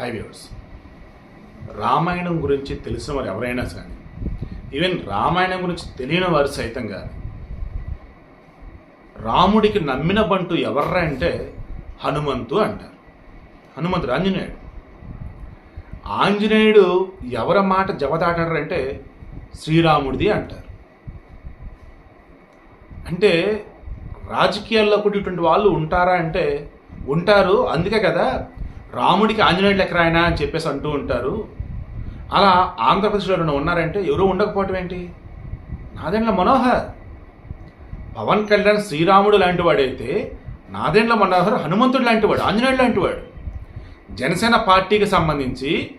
హైవేవర్స్ రామాయణం గురించి తెలిసిన వారు ఎవరైనా కానీ ఈవెన్ రామాయణం గురించి తెలియని వారు సైతం కానీ రాముడికి నమ్మిన బంటు ఎవర్రా అంటే హనుమంతు అంటారు. హనుమంతుడు ఆంజనేయుడు ఆంజనేయుడు ఎవరి మాట జవదాటాడంటే శ్రీరాముడిది అంటారు. అంటే రాజకీయాల్లో కూడా ఇటువంటి వాళ్ళు ఉంటారా అంటే ఉంటారు అందుకే కదా రాముడికి ఆంజనేయుడు లెక్క రాయనా అని చెప్పేసి అంటూ ఉంటారు. అలా ఆంధ్రప్రదేశ్లో ఎవరైనా ఉన్నారంటే ఎవరూ ఉండకపోవటం ఏంటి? నాదెండ్ల మనోహర్. పవన్ కళ్యాణ్ శ్రీరాముడు లాంటి వాడైతే నాదెండ్ల మనోహర్ హనుమంతుడు లాంటి వాడు ఆంజనేయుడు లాంటి వాడు. జనసేన పార్టీకి సంబంధించి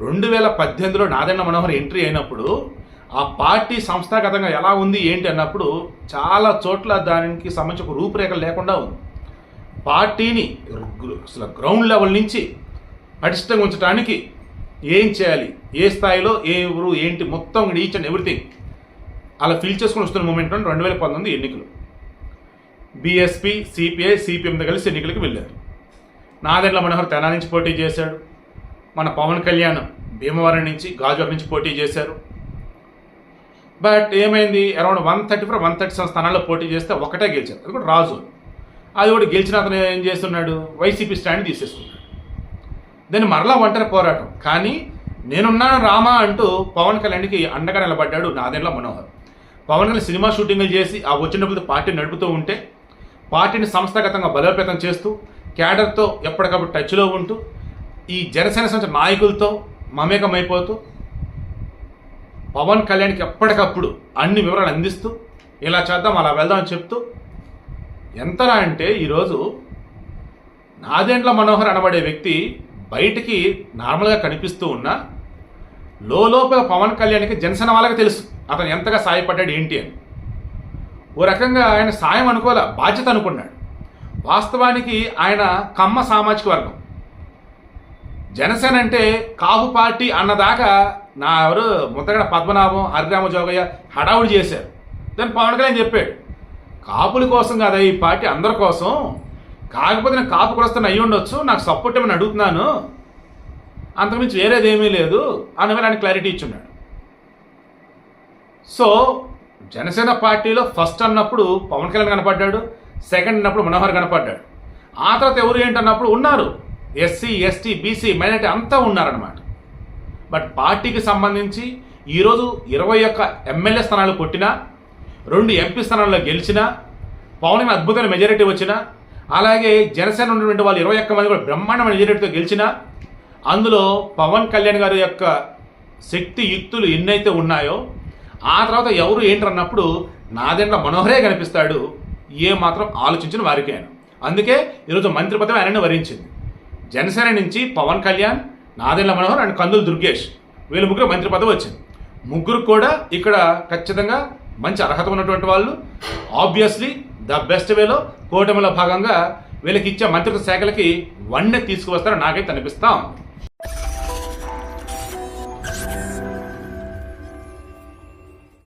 రెండు వేల పద్దెనిమిదిలో నాదెండ్ల మనోహర్ ఎంట్రీ అయినప్పుడు ఆ పార్టీ సంస్థాగతంగా ఎలా ఉంది ఏంటి అన్నప్పుడు చాలా చోట్ల దానికి సంబంధించి ఒక రూపురేఖలు లేకుండా ఉంది. పార్టీని అసలు గ్రౌండ్ లెవెల్ నుంచి పటిష్టంగా ఉంచడానికి ఏం చేయాలి? ఏ స్థాయిలో ఏ ఎవరు ఏంటి మొత్తం ఈచ్ అండ్ ఎవ్రీథింగ్ అలా ఫిల్ చేసుకుని వస్తున్న మూమెంట్ రెండు వేల పంతొమ్మిది ఎన్నికలు. బీఎస్పీ సిపిఐ సిపిఎంతో కలిసి ఎన్నికలకు వెళ్ళారు. నాదెండ్ల మనోహర్ తెనా నుంచి పోటీ చేశాడు. మన పవన్ కళ్యాణ్ భీమవరం నుంచి గాజువాక నుంచి పోటీ చేశారు. బట్ ఏమైంది? Around one thirty four one thirty seven స్థానాల్లో పోటీ చేస్తే ఒకటే గెలిచారు. అది కూడా రాజు. అది కూడా గెలిచిన అతను ఏం చేస్తున్నాడు? వైసీపీ స్టాండ్ తీసేసుకున్నాడు. దాన్ని మరలా ఒంటరి పోరాటం. కానీ నేనున్నాను రామా అంటూ పవన్ కళ్యాణ్కి అండగా నిలబడ్డాడు నాదెండ్ల మనోహర్. పవన్ కళ్యాణ్ సినిమా షూటింగ్లు చేసి ఆ వచ్చినప్పుడు పార్టీ నడుపుతూ ఉంటే పార్టీని సంస్థాగతంగా బలోపేతం చేస్తూ క్యాడర్తో ఎప్పటికప్పుడు టచ్లో ఉంటూ ఈ జనసేన సంస్థ నాయకులతో మమేకమైపోతూ పవన్ కళ్యాణ్కి ఎప్పటికప్పుడు అన్ని వివరాలు అందిస్తూ ఇలా చేద్దాం అలా వెళ్దాం అని చెప్తూ ఎంతనా అంటే ఈరోజు నాదేండ్ల మనోహర్ అనబడే వ్యక్తి బయటికి నార్మల్గా కనిపిస్తూ ఉన్నా లోపల పవన్ కళ్యాణ్కి జనసేన వాళ్ళకి తెలుసు అతను ఎంతగా సాయపడ్డాడు ఏంటి అని. ఓ రకంగా ఆయన సాయం అనుకోలే బాధ్యత అనుకున్నాడు. వాస్తవానికి ఆయన కమ్మ సామాజిక వర్గం. జనసేన అంటే కాపు పార్టీ అన్నదాకా నా ఎవరు ముద్దగడ పద్మనాభం హరిరామ జోగయ్య హడావుడి చేశారు. దాన్ని పవన్ కళ్యాణ్ చెప్పాడు. కాపుల కోసం కదా ఈ పార్టీ అందరి కోసం? కాకపోతే నేను కాపు కులస్తాను అయ్యి ఉండొచ్చు నాకు సపోర్ట్ ఏమని అడుగుతున్నాను. అంతకుమించి వేరేది ఏమీ లేదు అని ఆయన క్లారిటీ ఇచ్చున్నాడు. సో జనసేన పార్టీలో ఫస్ట్ అన్నప్పుడు పవన్ కళ్యాణ్ కనపడ్డాడు సెకండ్ అన్నప్పుడు మనోహర్ కనపడ్డాడు. ఆ తర్వాత ఎవరు ఏంటన్నప్పుడు ఉన్నారు. ఎస్సీ ఎస్టీ బీసీ మైనార్టీ అంతా ఉన్నారనమాట బట్ పార్టీకి సంబంధించి ఈరోజు ఇరవై ఒక్క ఎమ్మెల్యే స్థానాలు కొట్టినా రెండు ఎంపీ స్థానాల్లో గెలిచినా పవన్ అద్భుతమైన మెజారిటీ వచ్చినా అలాగే జనసేన ఉన్నటువంటి వాళ్ళు ఇరవై ఒక్క మంది కూడా బ్రహ్మాండమైన మెజారిటీతో గెలిచినా అందులో పవన్ కళ్యాణ్ గారి యొక్క శక్తి యుక్తులు ఎన్నైతే ఉన్నాయో ఆ తర్వాత ఎవరు ఏంటన్నప్పుడు నాదెండ్ల మనోహరే కనిపిస్తాడు ఏ మాత్రం ఆలోచించిన వారికే అందుకే ఈరోజు మంత్రి పదవి ఆయనని వరించింది. జనసేన నుంచి పవన్ కళ్యాణ్ నాదెండ్ల మనోహర్ అండ్ కందులు దుర్గేష్ వీళ్ళ ముగ్గురు మంత్రి పదవి వచ్చింది. ముగ్గురు కూడా ఇక్కడ ఖచ్చితంగా మంచి అర్హత ఉన్నటువంటి వాళ్ళు. ఆబ్వియస్లీ ద బెస్ట్ వేలో కూటమిలో భాగంగా వీళ్ళకి ఇచ్చే మంత్రిత్వ శాఖలకి వన్నె తీసుకువస్తారని నాకైతే అనిపిస్తా ఉంది.